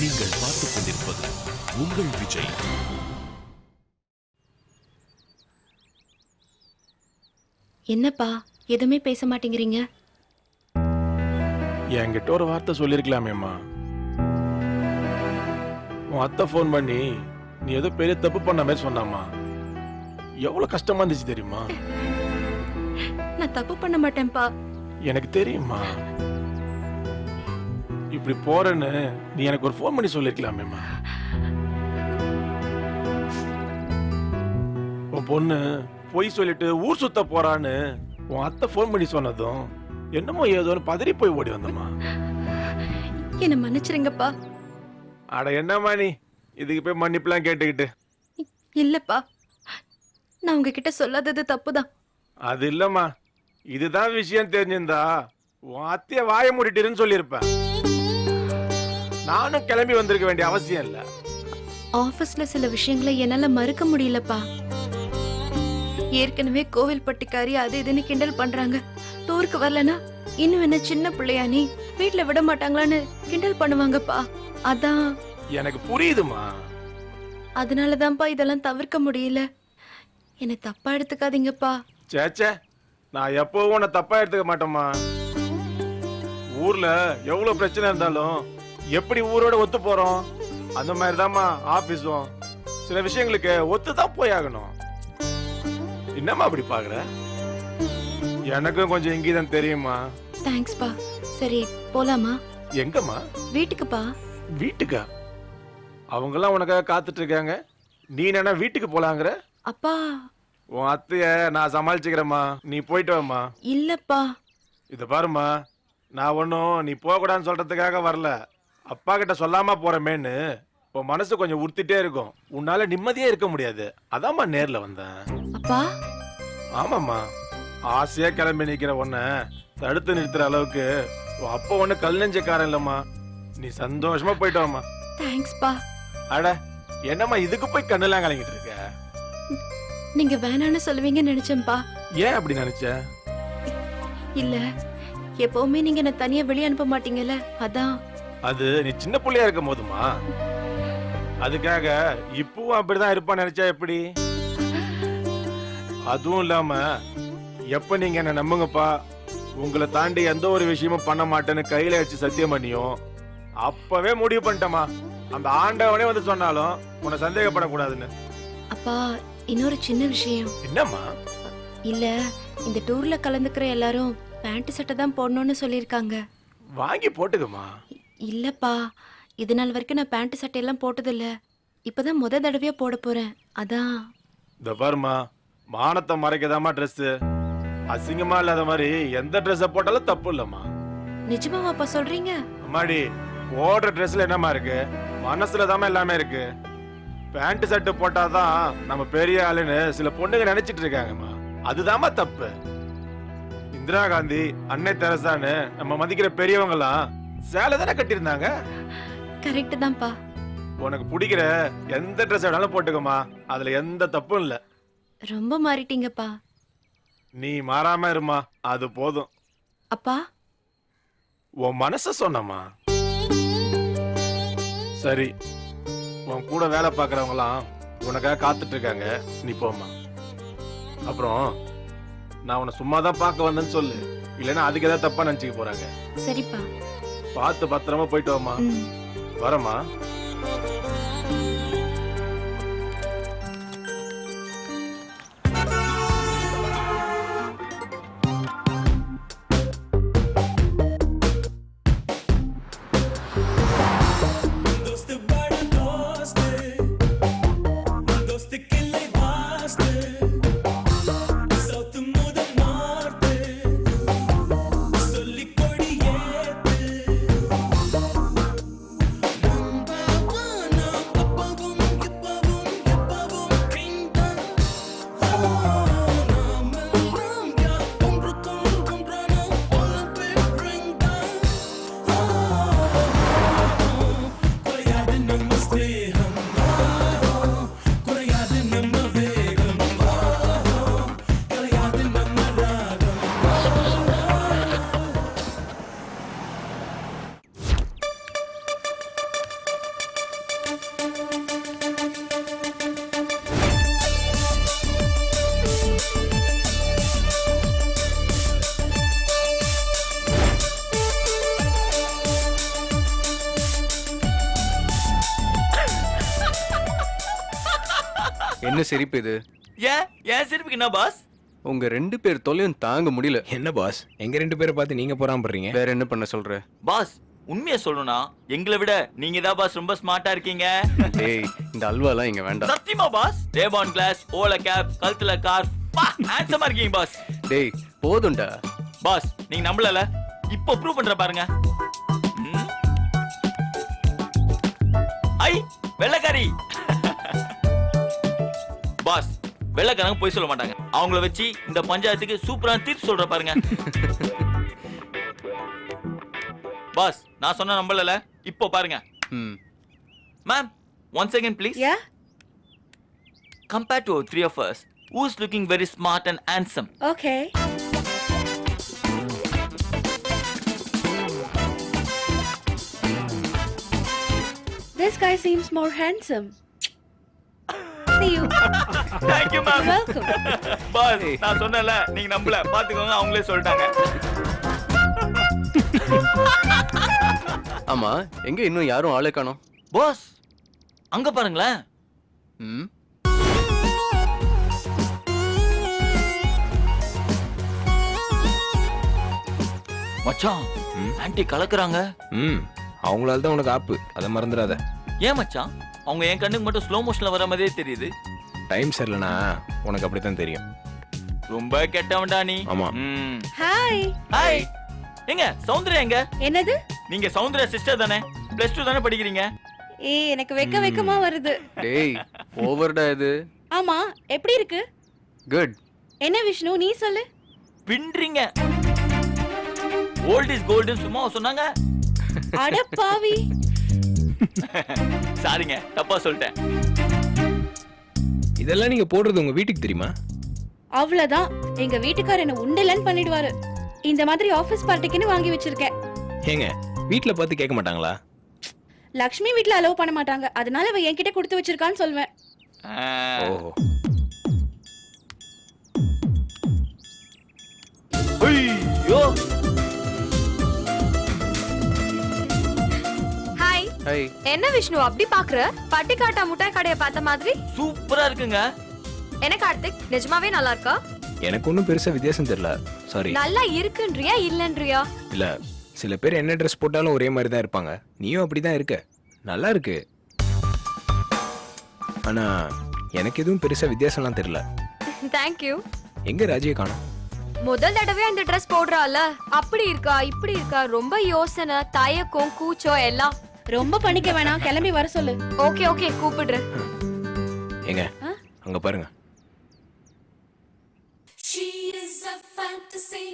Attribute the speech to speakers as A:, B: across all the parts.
A: நீங்கள் பார்த்துக் கொண்டிருப்பது உங்கள் விஜய்.
B: என்னப்பா எதுவுமே பேச மாட்டேங்கிறீங்க?
C: என்கிட்ட ஒரு வார்த்தை சொல்லியிருக்கலாமேம்மா உன் அத்தை ஃபோன் பண்ணி நீ ஏதோ பெரிய தப்பு பண்ண மாதிரி சொன்னாம்மா. எவ்வளவு கஷ்டமா இருந்துச்சு தெரியுமா?
B: நான் தப்பு பண்ண மாட்டேன்ப்பா.
C: எனக்கு தெரியுமா இப்படி போறேன்னு நீ எனக்கு ஒரு ஃபோன் பண்ணி சொல்லிருக்கலாமேம்மா உன் பொண்ணு பொய் சொல்லிட்டு ஊர் சுத்த போறான்னு உன் அத்தை ஃபோன் பண்ணி சொன்னதும் என்னமோ ஏதோன்னு பதறி போய் ஓடி வந்தம்மா.
B: என்ன மன்னிச்சிருங்கப்பா.
C: அட என்னம்மா நீ? இதுக்கு போய் மன்னிப்புலாம் கேட்டுக்கிட்டு.
B: இல்லப்பா. நான் உங்ககிட்ட சொல்லாதது தப்புதான்.
C: அது இல்லம்மா. இதுதான் விஷயம் தெரிஞ்சிருந்தா உன் அத்தைய வாய மூடிட்டுருன்னு சொல்லியிருப்பேன். நானும் கிளம்பி வந்திருக்க வேண்டிய அவசியம் இல்ல.
B: ஆபீஸ்ல சில விஷயங்களை என்னால மறுக்க முடியலப்பா. ஏற்கனவே கோவில் பட்டிக்காரி அது இதுன்னு கிண்டல் பண்றாங்க. டூருக்கு வரலனா இன்னும் என்ன சின்ன பிள்ளையா நீ? வீட்ல விட மாட்டாங்களான்னு கிண்டல் பண்ணுவாங்கப்பா. அதான்.
C: எனக்கு புரியுதுமா.
B: அதனாலதான்ப்பா இதெல்லாம் தவிர்க்க முடியல. என்னை தப்பா எடுத்துக்காதீங்கப்பா.
C: சேச்சே நான் எப்பவும் உன்னை தப்பா எடுத்துக்க மாட்டேம்மா. ஊர்ல எவ்வளவு பிரச்சனை இருந்தாலும் எப்படி ஊரோட ஒத்து போறோம்? அந்த மாதிரி தாம்மா ஆபீஸும். சில விஷயங்களுக்கு ஒத்து தான் போய் ஆகணும். என்னம்மா அப்படி பாக்குற? எனக்கும் கொஞ்சம் இங்கீதம் தெரியுமா
B: தேங்க்ஸ்ப்பா சரி போலாமா?
C: எங்கம்மா?
B: வீட்டுக்குப்பா.
C: வீட்டுக்கா? அவங்கெல்லாம் உனக்காக காத்துட்டு இருக்காங்க. நீ என்ன வீட்டுக்கு போலாங்கிற?
B: அப்பா.
C: உன் அத்தைய நான் சமாளிச்சுக்கிறேம்மா. நீ போயிட்டு வாம்மா.
B: இல்லப்பா.
C: இத பாரும்மா. நான் ஒன்றும் நீ போகக்கூடாதுன்னு சொல்றதுக்காக வரல. அப்பா கிட்ட சொல்லாம போறமேன்னு உன் மனசு கொஞ்சம் உறுத்திட்டே இருக்கும். உன்னால நிம்மதியே இருக்க முடியாது. அதாம்மா நேர்ல வந்தேன்.
B: அப்பா?
C: ஆமாம்மா. ஆசையா கிளம்பி நிக்கிற உன்னை தடுத்து நிறுத்துற அளவுக்கு உன் அப்பா ஒண்ணு கல் நெஞ்சக்காரன் இல்லம்மா. நீ சந்தோஷமா போயிட்டு வாம்மா.
B: தேங்க்ஸ்ப்பா.
C: அட என்னம்மா இதுக்கு போய் கண்ணெல்லாம் கலங்கிட்டு இருக்க?
B: நீங்க வேணான்னு சொல்லுவீங்கன்னு நினைச்சேன்ப்பா.
C: ஏன் அப்படி நினைச்ச?
B: இல்ல எப்பவுமே நீங்க என்ன தனியா வெளிய அனுப்ப மாட்டீங்கல்ல? அதான்.
C: அது நீ சின்ன புள்ளையா இருக்கும் போதுமா? அதுக்காக இப்பவும் அப்படிதான் இருப்பான்னு நினைச்சா எப்படி? அதுவும் இல்லாம எப்ப நீங்க என்ன நம்புங்கப்பா? உங்களை தாண்டி எந்த ஒரு விஷயமும் பண்ண மாட்டேன்னு கையில வச்சு சத்தியம் பண்ணியும் அப்பவே முடிவு பண்ணிட்டேமா அந்த ஆண்டவனே வந்து சொன்னாலும் உன்னை சந்தேகப்படக்கூடாதுன்னு.
B: அப்பா இன்னொரு சின்ன விஷயம்.
C: என்னம்மா?
B: இல்ல இந்த டூர்ல கலந்துக்கிற எல்லாரும் பேண்ட் சட்டை தான் போடணும்னு சொல்லியிருக்காங்க.
C: வாங்கி போட்டுக்கம்மா.
B: இல்லப்பா இது நாள் வரைக்கும் நான் பேண்ட் சட்டையெல்லாம் போட்டதில்ல. இப்பதான் முத தடவையா போட போறேன். அதான்.
C: இந்த பாருமா மானத்தை மறைக்கதாமா ட்ரெஸ் அசிங்கமா இல்லாத மாதிரி எந்த ட்ரெஸ்ஸை போட்டாலும் தப்பு இல்லம்மா.
B: நிஜமாவாப்பா சொல்றீங்க?
C: அம்மாடி போடுற ட்ரெஸ்ல என்னம்மா இருக்கு? மனசுல தாம்மா எல்லாமே இருக்கு. பேண்ட் ஷர்ட் போட்டாதான் நம்ம பெரிய ஆளுன்னு சில பொண்ணுங்க நினைச்சிட்டு இருக்காங்கம்மா. அதுதாம்மா தப்பு. இந்திரா காந்தி அன்னை தெரசான்னு நம்ம மதிக்கிற பெரியவங்கலாம் சேலை தானே கட்டியிருந்தாங்க?
B: கரெக்ட் தான்ப்பா.
C: உனக்கு பிடிக்கிற எந்த ட்ரெஸ் வேணாலும் போட்டுக்கோமா அதுல எந்த தப்பும் இல்ல.
B: ரொம்ப மாறிட்டீங்கப்பா.
C: நீ மாறாம இருமா. அது போதும்.
B: அப்பா?
C: உன் மனச சொன்னம்மா. சரி. உன் கூட வேலை பார்க்கறவங்கலாம் உனக்காக காத்துட்டு இருக்காங்க நீ போம்மா. அப்புறம் நான் உன்னை சும்மா தான் பார்க்க வந்தேன்னு சொல்லு. இல்லைன்னா அதுக்கு ஏதாவது தப்பா நினைச்சுக்க போறாங்க.
B: சரிப்பா.
C: பார்த்து பத்திரமா போயிட்டு வாம்மா.
B: ம்.
C: வரமா
D: சிரிப்பு இது.
E: ஏன் ஏன் சிரிப்புக்கு என்ன பாஸ்
D: உங்க ரெண்டு பேர் தொல்லையும் தாங்க முடியல.
F: என்ன பாஸ் எங்க ரெண்டு பேரை பார்த்து நீங்க பொறாமப்படுறீங்க?
D: வேற என்ன பண்ண சொல்ற?
E: பாஸ் உண்மையை சொல்லணும்னா எங்களை விட நீங்க தான் பாஸ் ரொம்ப ஸ்மார்ட்டா இருக்கீங்க.
D: டேய் இந்த அல்வாலாம் இங்க வேண்டாம்.
E: சத்தியமா பாஸ் ரேபான் கிளாஸ் ஓல கேப் கழுத்துல கார் பா ஹேண்ட்ஸமா இருக்கீங்க பாஸ்
D: டேய் போதும்டா.
E: பாஸ் நீங்க நம்பலல? இப்போ ப்ரூவ் பண்ற பாருங்க. ஐ வெள்ளக்காரி. பாஸ் வெள்ளக்காரங்க போய் சொல்ல மாட்டாங்க. அவங்கள வச்சு இந்த பஞ்சாயத்துக்கு சூப்பரா தீர்ப்பு சொல்ற பாருங்க. பாஸ் நான் சொன்ன நம்பலல இப்போ பாருங்க.
D: ம்.
E: Ma'am one second please
G: yeah
E: compare to three of us who's looking very smart and handsome?
G: Okay This guy seems more handsome. See you.
E: thank you ma'am.
G: Welcome.
E: Boss நான் சொன்னல நீங்க நம்பல. பாத்துக்கோங்க அவங்களே சொல்லிட்டாங்க.
D: ஆமா எங்க இன்னும் யாரும் ஆளே காணோம்?
E: பாஸ் அங்க பாருங்களேன்.
D: ம்?
E: மச்சான். ஆன்ட்டி கலக்குறாங்க.
F: ம் அவங்களால தான் உனக்கு ஆப்பு. அதை மறந்துடாத.
E: ஏன் மச்சான்? அவங்க என் கண்ணுக்கு மட்டும் ஸ்லோ மோஷன்ல வர மாதிரியே தெரியுது.
F: டைம் சரியில்லைனா உனக்கு அப்படித்தான் தெரியும்.
E: ரொம்ப கெட்டவன்டா நீ.
F: ஆமா.
E: ம்.
G: ஹாய்
E: ஹாய் எங்க சௌந்தர்யா எங்க?
G: என்னது?
E: நீங்க சௌந்தர்யா சிஸ்டர் தானே? பிளஸ் டூ தானே படிக்கிறீங்க?
G: ஏய் எனக்கு வெக்க வெக்கமா வருது.
D: டேய் ஓவர்டா இது.
G: ஆமா எப்படி இருக்கு?
D: குட்
G: என்ன விஷ்ணு நீ சொல்லு.
E: பின்றீங்க ஓல்ட் இஸ் கோல்டுன்னு சும்மா சொன்னாங்க.
G: அட பாவி.
E: சாரிங்க தப்பா சொல்லிட்டேன்.
F: இதெல்லாம் நீங்க போடுறது உங்க வீட்டுக்கு தெரியுமா?
G: அவ்வளவுதான். எங்க வீட்டுக்காரர் என்ன உண்டலன்னு பண்ணிடுவாரு. இந்த மாதிரி ஆபீஸ் பார்ட்டிக்குன்னு வாங்கி வச்சிருக்கேன்.
F: ஏங்க வீட்ல பார்த்து கேட்க மாட்டாங்களா?
G: லக்ஷ்மி வீட்ல அலோவ் பண்ண மாட்டாங்க. அதனால அவ என்கிட்ட கொடுத்து வச்சிருக்கான்னு சொல்வேன்.
E: ஆ.
F: ஓ
E: ஐயோ.
G: ஹாய் என்ன விஷ்ணு அப்படி பாக்குற? பட்டிக்காட்டா முட்டாய் கடைய பார்த்த மாதிரி?
E: சூப்பரா இருக்குங்க.
G: என்ன கார்த்திக் நிஜமாவே நல்லா இருக்கா?
F: எனக்கு ஒன்றும் பெருசா வித்தியாசம் தெரியல. சாரி
G: நல்லா இருக்குன்றியா இல்லன்றியா?
F: இல்ல சில பேர் என்ன ட்ரெஸ் போட்டாலும் ஒரே மாதிரி தான் இருப்பாங்க. நீயும் அப்படிதான் இருக்க. நல்லா இருக்கு. ஆனா எனக்கு எதுவும் பெருசா வித்தியாசம்லாம் தெரியல.
G: தேங்க்யூ
F: எங்க ராஜியை காணோம்?
G: முதல் தடவை இந்த ட்ரெஸ் போடுறால அப்படி இருக்கா இப்படி இருக்கா? ரொம்ப யோசனை தயக்கம் கூச்சம் எல்லாம். ரொம்ப பண்ணிக்க வேணாம் கிளம்பி வர சொல்லு ஓகே ஓகே கூப்பிடுறேன்
F: எங்க? அங்க பாருங்க
H: She is a fantasy.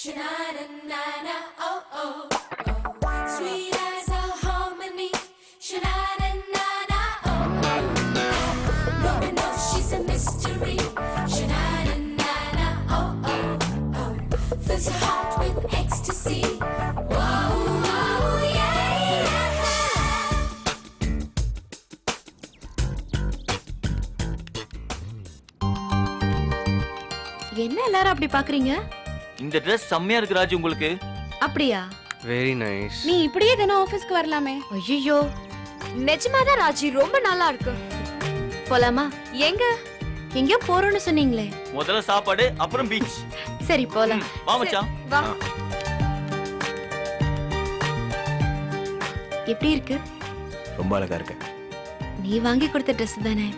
H: Sha-na-na-na-na, oh oh oh. Sweet as a harmony. Sha-na-na-na-na, oh oh. No one knows she's a mystery. Sha-na-na-na-na, oh oh oh. Fills your heart with ecstasy. Whoa,
G: என்ன எல்லாரும் அப்படி பாக்குறீங்க?
E: இந்த dress செம்மையா இருக்கு ராஜு உங்களுக்கு.
G: அப்படியா?
D: Very nice
G: நீ இப்படியே தினம் ஆபீஸ்க்கு வரலாமே. ஐயோ நிஜமாதான் ராஜி ரொம்ப நல்லா இருக்கு. போலாமா? எங்க? எங்கேயோ போறோம்னு சொன்னீங்களே.
E: முதல்ல சாப்பாடு அப்புறம் பீச்
G: சரி போலாம்.
E: வா மச்சான்.
G: வா. எப்படி இருக்கு?
F: ரொம்ப அழகா இருக்கு.
G: நீ வாங்கி கொடுத்த ட்ரெஸ் தானே?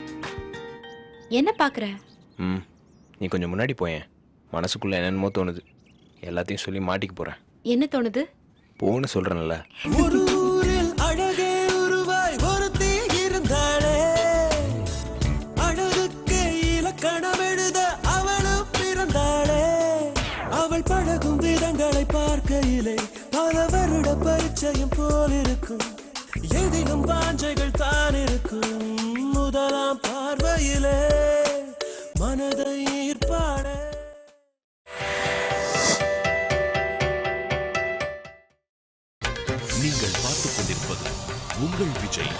G: என்ன பாக்குற?
F: ம். நீ கொஞ்சம் முன்னாடி போயேன். மனசுக்குள்ள என்னென்னமோ தோணுது. எல்லாத்தையும் சொல்லி மாட்டிக்க போறேன்.
G: என்ன தோணுது?
F: போன்னு
I: அவள் பழகும் விதங்களை பார்க்கையிலே பல வருட பரிச்சயம் போல் இருக்கும். எதிலும் வாஞ்சைகள் தான் இருக்கும். முதலாம் பார்வையிலே. மனதை ஈர்ப்பாடே.
A: நீங்கள் பார்த்துக் கொண்டிருப்பது உங்கள் விஜய்.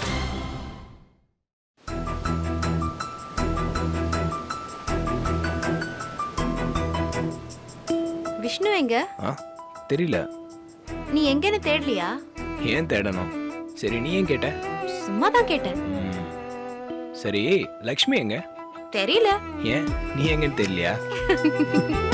G: விஷ்ணு எங்க?
F: ஆ தெரியல.
G: நீ எங்கன்னு தேடலையா?
F: ஏன் தேடணும்? சரி நீ ஏன் கேட்ட?
G: சும்மா தான் கேட்டேன்.
F: ம். சரி லக்ஷ்மி எங்க?
B: தெரியல.
F: ஏன்? நீ எங்கன்னு தெரியலையா?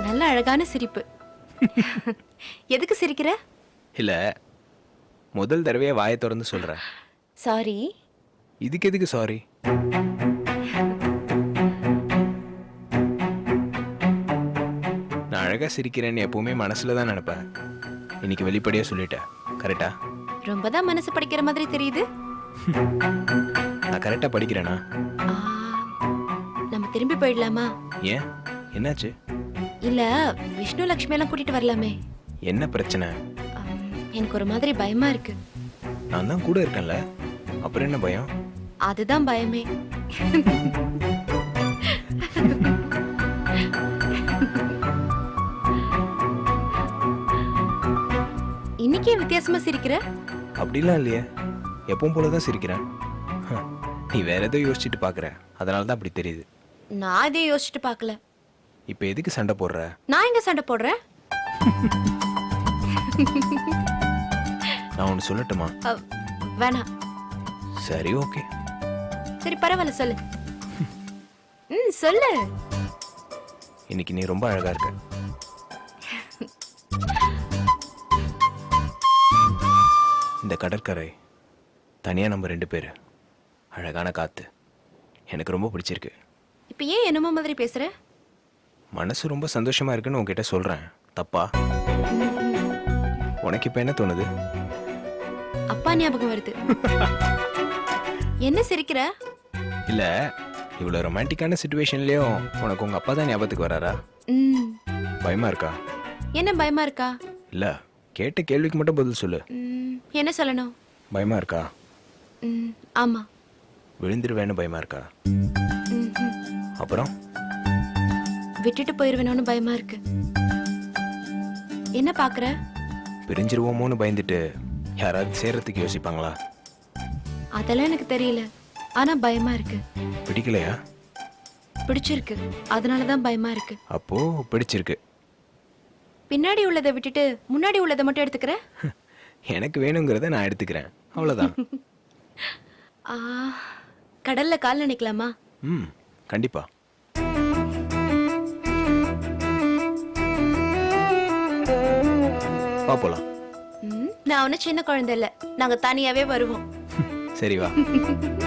B: நல்ல அழகான சிரிப்பு. எதுக்கு சிரிக்கிற?
F: இல்ல முதல் தடவையா வாயை திறந்து சொல்றேன்
B: சாரி
F: இதுக்கு எதுக்கு சாரி நான் அழகா சிரிக்கிறேன்னு எப்பவுமே மனசுல தான் நினைப்பேன். இன்னைக்கு வெளிப்படையா சொல்லிட்டேன். கரெக்டா
B: ரொம்ப தான் மனசு படிக்கிற மாதிரி தெரியுது.
F: நான் கரெக்டா படிக்கிறேனா?
B: நம்ம திரும்பி போயிடலாமா?
F: ஏன்? என்னாச்சு?
B: இல்ல விஷ்ணு லக்ஷ்மி எல்லாம் கூட்டிட்டு வரலாமே.
F: என்ன பிரச்சனை?
B: எனக்கு ஒரு மாதிரி பயமா இருக்கு.
F: நான் தான் கூட இருக்கேன்ல. அப்புறம் என்ன பயம்?
B: அதுதான் பயமே. இன்னைக்கு ஏன் வித்தியாசமா சிரிக்கிற?
F: அப்படிலாம் இல்லையே. எப்பவும் போல தான் சிரிக்கிறேன் நீ வேற ஏதோ யோசிச்சுட்டு பார்க்குற அதனால தான் அப்படி தெரியுது.
B: நான் இதே யோசிச்சுட்டு பார்க்கல
F: இப்போ எதுக்கு சண்டை போடுற?
B: நான் எங்க சண்டை போடுறேன்?
F: நான் ஒன்று சொல்லட்டுமா?
B: வேணாம்
F: சரி ஓகே.
B: சரி பரவாயில்ல சொல்லு. ம் சொல்லு.
F: இன்னைக்கு நீ ரொம்ப அழகா இருக்க. இந்த கடற்கரை தனியா நம்ம ரெண்டு பேர். அழகான காத்து. எனக்கு ரொம்ப பிடிச்சிருக்கு.
B: இப்ப ஏன் என்னமோ மாதிரி பேசுற?
F: மனசு ரொம்ப சந்தோஷமா இருக்குன்னு உன்கிட்ட சொல்றேன். தப்பா? உனக்கு இப்போ என்ன தோணுது?
B: அப்பா ஞாபகம் வருது. என்ன சிரிக்கிற?
F: இல்ல இவ்வளோ ரொமான்டிக்கான சுச்சுவேஷன்லயும் உனக்கு உங்க அப்பா தான் ஞாபகத்துக்கு வராரா?
B: ம்.
F: பயமா இருக்கா?
B: என்ன பயமா இருக்கா?
F: இல்ல கேட்ட கேள்விக்கு மட்டும் பதில் சொல்லு.
B: ம், என்ன சொல்லணும்?
F: பயமா இருக்கா?
B: ம், ஆமா.
F: விழுந்துருவேன்னு பயமா இருக்கா. அப்புறம்?
B: விட்டுட்டு போயிருவேணும்னு பயமா இருக்கு. என்ன பாக்குற?
F: பிரிஞ்சிருவோமோன்னு பயந்துட்டு யாராவது சேர்றதுக்கு யோசிப்பாங்களா?
B: அதெல்லாம் எனக்கு தெரியல. ஆனா பயமா இருக்கு.
F: பிடிக்கலையா?
B: பிடிச்சிருக்கு. அதனாலதான் பயமா இருக்கு.
F: அப்போ பிடிச்சிருக்கு.
B: பின்னாடி உள்ளதை விட்டுட்டு முன்னாடி உள்ளதை மட்டும் எடுத்துக்கிற?
F: எனக்கு வேணுங்கிறத நான் எடுத்துக்கிறேன். அவ்வளவுதான்.
B: கடல்ல கால் நினைக்கலாமா?
F: ம் கண்டிப்பா. வா போலாம்.
B: ம், நான் ஒன்னும் சின்ன குழந்தை இல்ல. நாங்க தனியாவே வருவோம்.
F: சரி வா.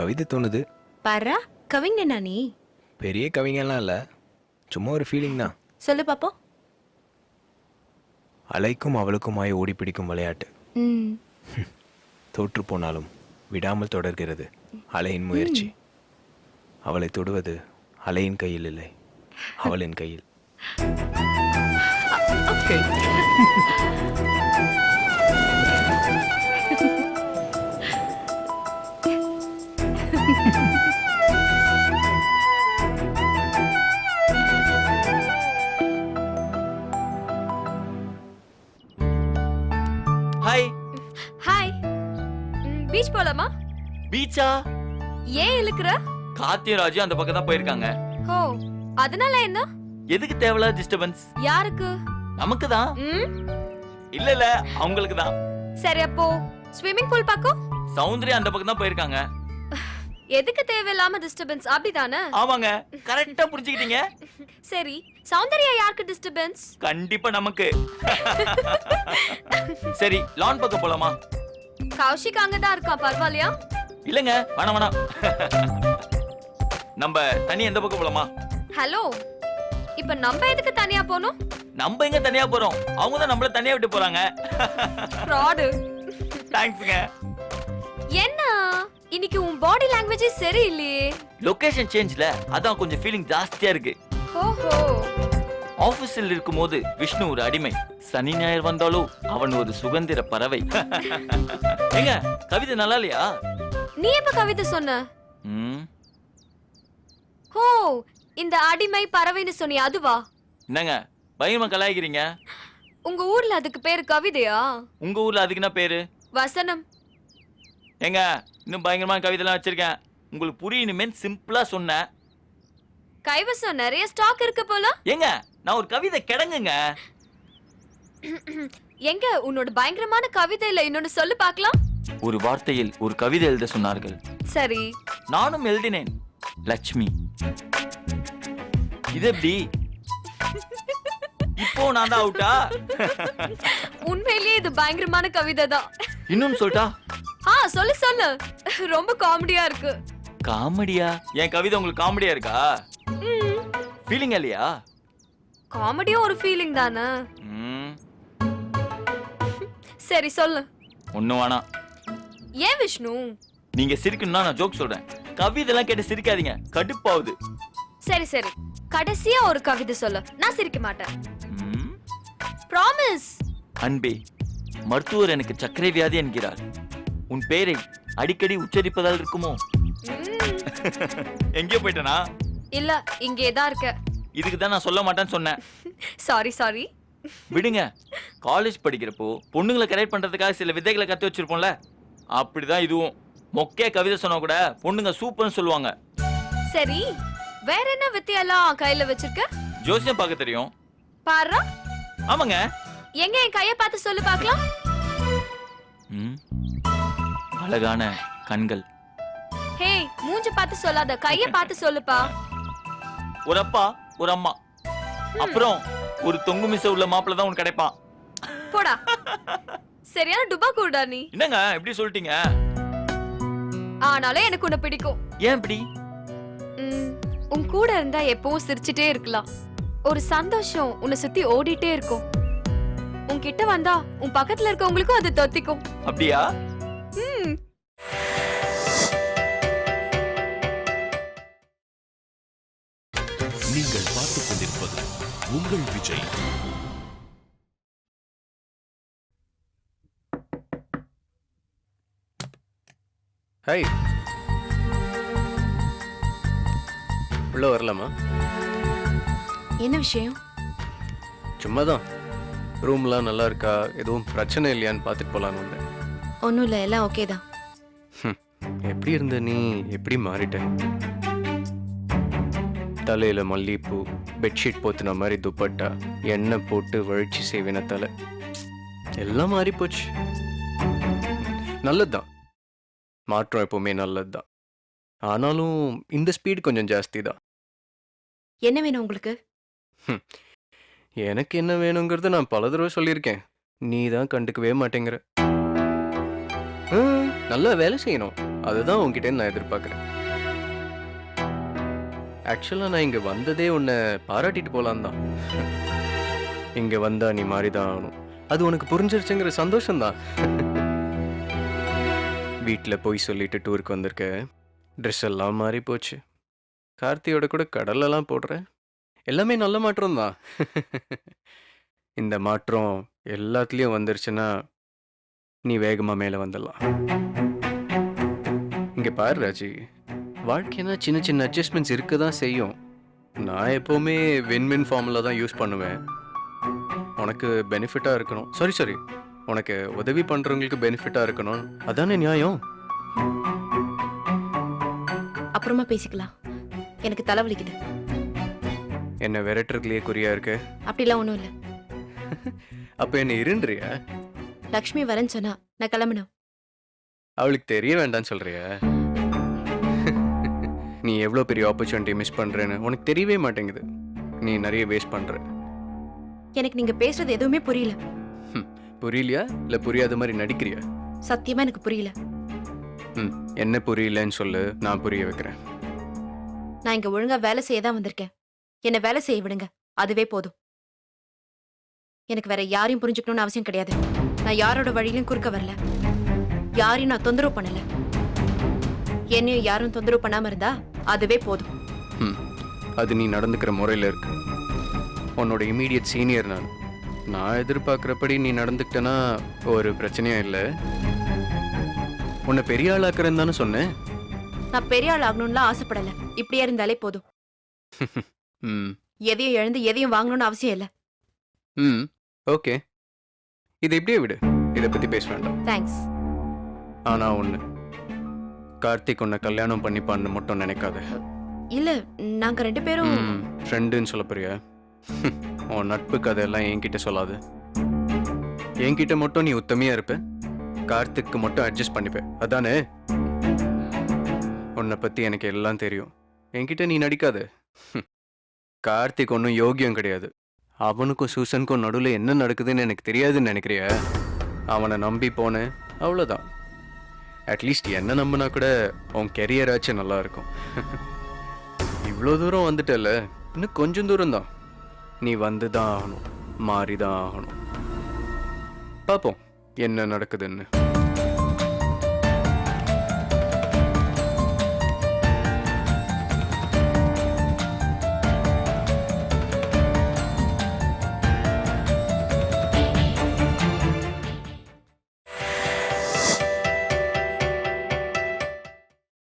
F: கவிதை தோணுது.
B: பாரா கவிஞனா நீ?
F: பெரிய கவிஞெல்லாம் இல்ல. சும்மா ஒரு ஃபீலிங் தான்.
B: சொல்லு பாப்போம்.
F: அலைக்கும் அவளுக்குமாய் ஓடி பிடிக்கும் விளையாட்டு.
B: ம்.
F: தோற்று போனாலும் விடாமல் தொடர்கிறது அலையின் முயற்சி. அவளை தொடுவது அலையின் கையில் இல்லை அவளின் கையில்.
E: ஹாய்
B: ஹாய் பீச் போலாமா?
E: பீச்சா
B: ஏன் இழுக்குற?
E: காத்தியும் ராஜும் அந்த பக்கம் தான் போயிருக்காங்க.
B: ஓ அதனால என்ன?
E: எதுக்கு தேவையில்லாத டிஸ்டர்பன்ஸ்
B: யாருக்கு?
E: நமக்கு தான் இல்ல இல்ல அவங்களுக்கு தான்
B: சரி அப்போ ஸ்விம்மிங் பூல் பக்கம்?
E: சௌந்தர்யா அந்த பக்கம் தான் போயிருக்காங்க.
B: எதுக்கு தேவையில்லாம டிஸ்டர்பன்ஸ் அப்படிதானே?
E: ஆமாங்க. கரெக்டா புரிஞ்சுக்கிட்டீங்க.
B: சரி சௌந்தர்யா யாருக்கு டிஸ்டர்பன்ஸ்
E: கண்டிப்பா நமக்கு. சரி லான் பக்கம் போலாமா?
B: கௌஷிக் அங்கதான் இருக்கான் பரவாயில்லையா?
E: இல்லங்க வேணாம் வேணாம். நம்ம தனி எந்த பக்கம் போலாமா?
B: ஹலோ இப்ப நம்ம எதுக்கு தனியா போகணும்?
E: நம்ம எங்க தனியா போறோம்? அவங்க தான் நம்மள தனியா விட்டு போறாங்க.
G: ஃப்ராடு
E: தேங்க்ஸ்ங்க
G: என்ன? இன்னைக்கு உன் பாடி லாங்குவேஜ் சரியில்லையே.
E: லொகேஷன் சேஞ்ச்ல அதான் கொஞ்சம் ஃபீலிங் ஜாஸ்தியா இருக்கு.
G: ஓஹோ.
E: ஆபீஸில் இருக்கும்போது விஷ்ணு ஒரு அடிமை. சனி ஞாயிறு வந்தாலும் அவன் ஒரு சுதந்திர பறவை. ஏங்க கவிதை நல்லா இல்லையா?
G: நீ எப்ப கவிதை சொன்ன?
E: ம்,
G: ஓ இந்த அடிமை பறவைன்னு சொன்னியே அதுவா?
E: என்னங்க பயங்கரமா கலாய்க்கிறீங்க?
G: உங்க ஊர்ல அதுக்கு பேரு கவிதையா?
E: உங்க ஊர்ல அதுக்கு என்ன பேரு?
G: வசனம்.
E: ஏங்க இன்னும் பயங்கரமான கவிதைலாம் வச்சிருக்கேன். உங்களுக்கு புரியணுமேன்னு சிம்பிளா சொன்னேன்.
G: கைவசம் நிறைய ஸ்டாக் இருக்கு போல.
E: ஏங்க நான் ஒரு கவிதை கிடங்குங்க.
G: எங்க உன்னோட பயங்கரமான கவிதையில இன்னொன்னு சொல்லு பார்க்கலாம்.
E: ஒரு வார்த்தையில் ஒரு கவிதை எழுத சொன்னார்கள்.
G: சரி.
E: நானும் எழுதினேன் லட்சுமி. இது எப்படி? இப்போ நான் தான் அவுட்டா
G: உண்மையிலேயே இது பயங்கரமான கவிதை தான்
E: இன்னொன்னு சொல்லிட்டா
G: ஆ சொல்லு சொல்லு. ரொம்ப காமெடியா இருக்கு.
E: காமெடியா? என் கவிதை உங்களுக்கு காமெடியா இருக்கா? ஃபீலிங் இல்லையா?
G: காமெடியும் ஒரு ஃபீலிங் தானே.
E: ம்,
G: சரி சொல்லு.
E: ஒண்ணும் வேணாம்.
G: ஏன் விஷ்ணு?
E: நீங்க சிரிக்கணும்னா நான் ஜோக் சொல்றேன். கவிதைலாம் கேட்டு சிரிக்காதீங்க. கடுப்பாவுது
G: சரி சரி. கடைசியா ஒரு கவிதை சொல்லு. நான் சிரிக்க மாட்டேன்.
E: ம்,
G: ப்ராமிஸ்
E: அன்பே மருத்துவர் எனக்கு சர்க்கரை வியாதி என்கிறார். உன் பேரை அடிக்கடி உச்சரிப்பதால் இருக்குமோ? எங்கேயோ போயிட்டனா?
G: இல்ல இங்கே தான் இருக்க.
E: இதுக்கு தான் நான் சொல்ல மாட்டேன்னு சொன்னேன்.
G: சாரி சாரி
E: விடுங்க. காலேஜ் படிக்கிறப்போ பொண்ணுங்களை கரெக்ட் பண்றதுக்காக சில விதைகளை கத்து வச்சிருப்போம்ல? அப்படிதான் இதுவும். மொக்கையா கவிதை சொன்னா கூட பொண்ணுங்க சூப்பர்னு சொல்லுவாங்க.
G: சரி வேற என்ன வித்தியெல்லாம் கையில வச்சிருக்க?
E: ஜோசியம் பார்க்க தெரியும்.
G: பாரு.
E: ஆமாங்க.
G: எங்க என் கைய பார்த்து சொல்லு பார்க்கலாம்.
E: அழகான கண்கள்.
G: ஹே மூஞ்சி பார்த்து சொல்லாத கைய பார்த்து சொல்லுப்பா.
E: ஒரு அப்பா ஒரு அம்மா. அப்புறம் ஒரு தொங்கு மிச உள்ள மாப்பிள்ள தான் உனக்கு கிடைப்பான்.
G: போடா. சரியான டுபா கூடா நீ.
E: என்னங்க எப்படி சொல்லிட்டீங்க?
G: ஆனாலும் எனக்கு உன்னை பிடிக்கும்.
E: ஏன் இப்படி?
G: ம், உன் கூட இருந்தா எப்பவும் சிரிச்சிட்டே இருக்கலாம். ஒரு சந்தோஷம் உன்னை சுத்தி ஓடிட்டே இருக்கும். உன்கிட்ட வந்தா உன் பக்கத்துல இருக்கவங்களுக்கும் அது தொத்திக்கும்.
E: அப்படியா?
A: நீங்கள் பார்த்துக் கொண்டிருப்பது உங்கள் விஜய்.
D: ஹாய். உள்ள வரலாமா?
B: என்ன விஷயம்?
D: சும்மா தான் ரூம்லாம் நல்லா இருக்கா எதுவும் பிரச்சனை இல்லையான்னு பார்த்துட்டு போலான்னு வந்தேன்.
B: ஒன்றும் இல்லை எல்லாம் ஓகே தான்.
D: எப்படி இருந்த நீ? எப்படி மாறிட்ட? தலையில மல்லிகைப்பூ பெட்ஷீட் போத்துன மாதிரி துப்பட்டா எண்ணெய் போட்டு வழிச்சு செய்வேன தலை. எல்லாம் மாறி போச்சு நல்லதுதான். மாற்றம் எப்பவுமே நல்லதுதான். ஆனாலும் இந்த ஸ்பீடு கொஞ்சம் ஜாஸ்தி தான்
B: என்ன வேணும் உங்களுக்கு?
D: எனக்கு என்ன வேணுங்கிறத நான் பல தடவை சொல்லியிருக்கேன். நீ தான் கண்டுக்கவே மாட்டேங்கிற. நல்லா வேலை செய்யணும். அதுதான் உன்கிட்ட நான் எதிர்பார்க்குறேன். ஆக்சுவலாக நான் இங்கே வந்ததே உன்னை பாராட்டிட்டு போகலான் தான். இங்கே வந்தால் நீ மாறி தான் ஆகணும். அது உனக்கு புரிஞ்சிருச்சுங்கிற சந்தோஷம்தான். வீட்டில் போய் சொல்லிட்டு டூருக்கு வந்திருக்க ட்ரெஸ் எல்லாம் மாறி போச்சு. கார்த்தியோட கூட கடலெல்லாம் போடுற. எல்லாமே நல்ல மாற்றம் தான் இந்த மாற்றம் எல்லாத்துலேயும் வந்துருச்சுன்னா நீ வேகமாக மேலே வந்துடலாம். இங்கே பாரு ராஜி. வாழ்க்கைனா சின்ன சின்ன அட்ஜஸ்ட்மெண்ட்ஸ் இருக்க தான் செய்யும். நான் எப்போவுமே வின்-வின் ஃபார்முலா தான் யூஸ் பண்ணுவேன். உனக்கு பெனிஃபிட்டாக இருக்கணும். சாரி சாரி உனக்கு உதவி பண்ணுறவங்களுக்கு பெனிஃபிட்டாக இருக்கணும். அதானே நியாயம்?
B: அப்புறமா பேசிக்கலாம். எனக்கு தலைவலிக்குது
D: என்ன விரட்டுறதுலையே குறியா இருக்கு?
B: அப்படிலாம் ஒன்றும் இல்லை.
D: அப்போ என்ன இருன்றியா?
B: லக்ஷ்மி வரேன்னு சொன்னா நான் கிளம்பணும்.
D: அவளுக்கு தெரிய வேண்டாம்னு சொல்றியா? நீ எவ்வளோ பெரிய ஆப்பர்ச்சுனிட்டி மிஸ் பண்றேன்னு உனக்கு தெரியவே மாட்டேங்குது. நீ நிறைய வேஸ்ட் பண்ற.
B: எனக்கு நீங்க பேசுறது எதுவுமே புரியல.
D: புரியலையா? இல்லை புரியாத மாதிரி நடிக்கிறியா?
B: சத்தியமா எனக்கு புரியல.
D: ம் என்ன புரியலன்னு சொல்லு நான் புரிய வைக்கிறேன்.
B: நான் இங்க ஒழுங்கா வேலை செய்ய தான் வந்திருக்கேன். என்ன வேலை செய்ய விடுங்க அதுவே போதும். எனக்கு வேற யாரையும் புரிஞ்சுக்கணும்னு அவசியம் கிடையாது. நான் யாரோட வழியிலும் குறுக்க வரல. யாரையும் நான் தொந்தரவு பண்ணல. என்னையும் யாரும் தொந்தரவு பண்ணாம இருந்தா அதுவே போதும்.
D: ம் அது நீ நடந்துக்கிற முறையில் இருக்கு. உன்னோட இமீடியட் சீனியர் நான். நான் எதிர்பார்க்குறபடி நீ நடந்துக்கிட்டனா ஒரு பிரச்சனையும் இல்லை. உன்னை பெரிய ஆளாக்குறேன்னு தானே சொன்னேன்.
B: நான் பெரிய ஆள் ஆகணும்லாம் ஆசைப்படல. இப்படியே இருந்தாலே போதும்.
D: ம்
B: எதையும் இழந்து எதையும் வாங்கணும்னு அவசியம் இல்ல.
D: ம் ஓகே இதை இப்படியே விடு. இதை பற்றி பேச வேண்டாம்.
B: தேங்க்ஸ்
D: ஆனா ஒன்று கார்த்திக் உன்னை கல்யாணம் பண்ணிப்பான்னு மட்டும் நினைக்காத.
B: இல்ல நாங்க ரெண்டு பேரும்
D: ம் ஃப்ரெண்டுன்னு சொல்ல போறியா? உன் நட்பு கதையெல்லாம் என்கிட்ட சொல்லாது. என்கிட்ட மட்டும் நீ உத்தமையா இருப்ப. கார்த்திக்கு மட்டும் அட்ஜஸ்ட் பண்ணிப்ப. அதானே? உன்னை பத்தி எனக்கு எல்லாம் தெரியும். என்கிட்ட நீ நடிக்காத. ஹம். கார்த்திக் ஒன்றும் யோகியம் கிடையாது. அவனுக்கும் சூசனுக்கும் நடுவில் என்ன நடக்குதுன்னு எனக்கு தெரியாதுன்னு நினைக்கிறியா? அவனை நம்பி போனேன். அவ்வளோதான் அட்லீஸ்ட் என்ன நம்பினா கூட உன் கெரியராச்சும் நல்லா இருக்கும் இவ்வளோ தூரம் வந்துட்டல இன்னும் கொஞ்சம் தூரம் தான் நீ வந்து தான் ஆகணும் மாறி தான் ஆகணும். பார்ப்போம் என்ன நடக்குதுன்னு.